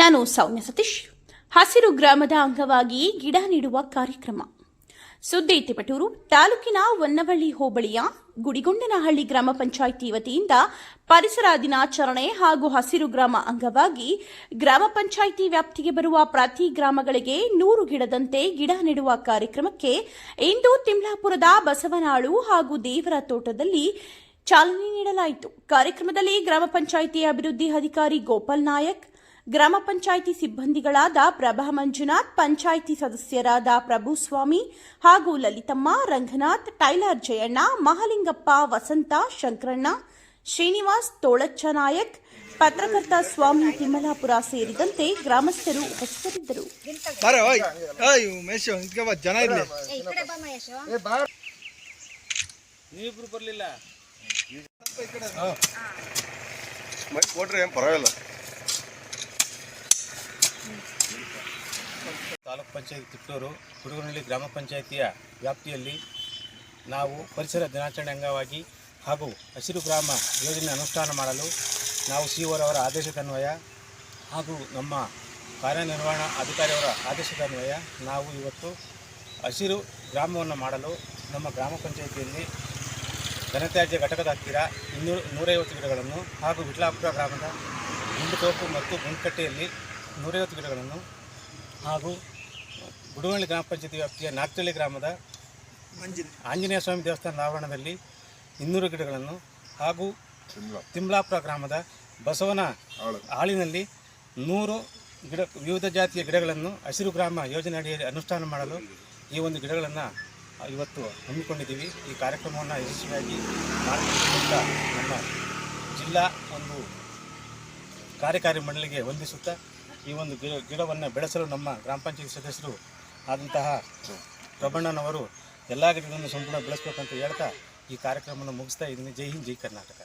ನಾನು ಸೌಮ್ಯ ಸತೀಶ್. ಹಸಿರು ಗ್ರಾಮದ ಅಂಗವಾಗಿ ಗಿಡ ನೆಡುವ ಕಾರ್ಯಕ್ರಮ. ಸುದ್ದಿ ತಿಪಟೂರು, ತಾಲೂಕಿನ ಹೊನ್ನವಳ್ಳಿ ಹೋಬಳಿಯ ಗುಡಿಗೊಂಡನಹಳ್ಳಿ ಗ್ರಾಮ ಪಂಚಾಯಿತಿ ವತಿಯಿಂದ ಪರಿಸರ ದಿನಾಚರಣೆ ಹಾಗೂ ಹಸಿರು ಗ್ರಾಮ ಅಂಗವಾಗಿ ಗ್ರಾಮ ಪಂಚಾಯಿತಿ ವ್ಯಾಪ್ತಿಗೆ ಬರುವ ಪ್ರತಿ ಗ್ರಾಮಗಳಿಗೆ ನೂರು ಗಿಡದಂತೆ ಗಿಡ ನೆಡುವ ಕಾರ್ಯಕ್ರಮಕ್ಕೆ ಇಂದು ತಿಮ್ಲಾಪುರದ ಬಸವನಾಳು ಹಾಗೂ ದೇವರ ತೋಟದಲ್ಲಿ ಚಾಲನೆ ನೀಡಲಾಯಿತು. ಕಾರ್ಯಕ್ರಮದಲ್ಲಿ ಗ್ರಾಮ ಪಂಚಾಯಿತಿ ಅಭಿವೃದ್ಧಿ ಅಧಿಕಾರಿ ಗೋಪಾಲ್ ನಾಯಕ್ ಗ್ರಾಮ ಪಂಚಾಯಿತಿ ಸಿಬ್ಬಂದಿಗಳಾದ ಪ್ರಭಾ ಮಂಜುನಾಥ್ ಪಂಚಾಯಿತಿ ಸದಸ್ಯರಾದ ಪ್ರಭುಸ್ವಾಮಿ ಹಾಗೂ ಲಲಿತಮ್ಮ ರಂಗನಾಥ್ ಟೈಲರ್ ಜಯಣ್ಣ ಮಹಲಿಂಗಪ್ಪ ವಸಂತ ಶಂಕರಣ್ಣ ಶ್ರೀನಿವಾಸ್ ತೋಳಚ್ಚ ನಾಯಕ್ ಪತ್ರಕರ್ತ ಸ್ವಾಮಿ ತಿಮ್ಮಲಾಪುರ ಸೇರಿದಂತೆ ಗ್ರಾಮಸ್ಥರು ಉಪಸ್ಥಿತರಿದ್ದರು. ಬಾರ ತಾಲೂಕ್ ಪಂಚಾಯತ್ ತಿಪ್ಪೂರು ಕುಡುಗನಹಳ್ಳಿ ಗ್ರಾಮ ಪಂಚಾಯಿತಿಯ ವ್ಯಾಪ್ತಿಯಲ್ಲಿ ನಾವು ಪರಿಸರ ದಿನಾಚರಣೆ ಅಂಗವಾಗಿ ಹಾಗೂ ಹಸಿರು ಗ್ರಾಮ ಯೋಜನೆ ಅನುಷ್ಠಾನ ಮಾಡಲು ನಾವು ಸಿ ಅವರ ಆದೇಶದನ್ವಯ ಹಾಗೂ ನಮ್ಮ ಕಾರ್ಯನಿರ್ವಹಣಾ ಅಧಿಕಾರಿಯವರ ಆದೇಶದನ್ವಯ ನಾವು ಇವತ್ತು ಹಸಿರು ಗ್ರಾಮವನ್ನು ಮಾಡಲು ನಮ್ಮ ಗ್ರಾಮ ಪಂಚಾಯಿತಿಯಲ್ಲಿ ಘನತ್ಯಾಜ್ಯ ಘಟಕದ ಹತ್ತಿರ ಇನ್ನೂರು ನೂರೈವತ್ತು ಗಿಡಗಳನ್ನು ಹಾಗೂ ವಿಟ್ಲಾಪುರ ಗ್ರಾಮದ ಗುಂಡುತೋಪು ಮತ್ತು ಗುಂಡ್ಕಟ್ಟೆಯಲ್ಲಿ ನೂರೈವತ್ತು ಗಿಡಗಳನ್ನು ಹಾಗೂ ಗುಡುವಳ್ಳಿ ಗ್ರಾಮ ಪಂಚಾಯತಿ ವ್ಯಾಪ್ತಿಯ ನಾಗ್ತಳ್ಳಿ ಗ್ರಾಮದ ಆಂಜನೇಯ ಸ್ವಾಮಿ ದೇವಸ್ಥಾನದ ಆವರಣದಲ್ಲಿ ಇನ್ನೂರು ಗಿಡಗಳನ್ನು ಹಾಗೂ ತಿಮ್ಲಾಪುರ ಗ್ರಾಮದ ಬಸವನ ಆಳಿನಲ್ಲಿ ನೂರು ಗಿಡ ವಿವಿಧ ಜಾತಿಯ ಗಿಡಗಳನ್ನು ಹಸಿರು ಗ್ರಾಮ ಯೋಜನೆ ಅಡಿಯಲ್ಲಿ ಅನುಷ್ಠಾನ ಮಾಡಲು ಈ ಒಂದು ಗಿಡಗಳನ್ನು ಇವತ್ತು ಹಮ್ಮಿಕೊಂಡಿದ್ದೀವಿ. ಈ ಕಾರ್ಯಕ್ರಮವನ್ನು ಯಶಸ್ವಿಯಾಗಿ ಮಾಡಿಕೊಳ್ಳುತ್ತ ನಮ್ಮ ಜಿಲ್ಲಾ ಒಂದು ಕಾರ್ಯಕಾರಿ ಮಂಡಳಿಗೆ ವಂದಿಸುತ್ತಾ ಈ ಒಂದು ಗಿಡ, ಗಿಡವನ್ನು ಬೆಳೆಸಲು ನಮ್ಮ ಗ್ರಾಮ ಪಂಚಾಯತ್ ಸದಸ್ಯರು ಆದಂತಹ ಪ್ರಬಣ್ಣನವರು ಎಲ್ಲ ಗಿಡಗಳನ್ನು ಸಂಪೂರ್ಣ ಬೆಳೆಸ್ಬೇಕಂತ ಹೇಳ್ತಾ ಈ ಕಾರ್ಯಕ್ರಮವನ್ನು ಮುಗಿಸ್ತಾ ಇದ್ದೀನಿ. ಜೈ ಹಿಂದ್, ಜೈ ಕರ್ನಾಟಕ.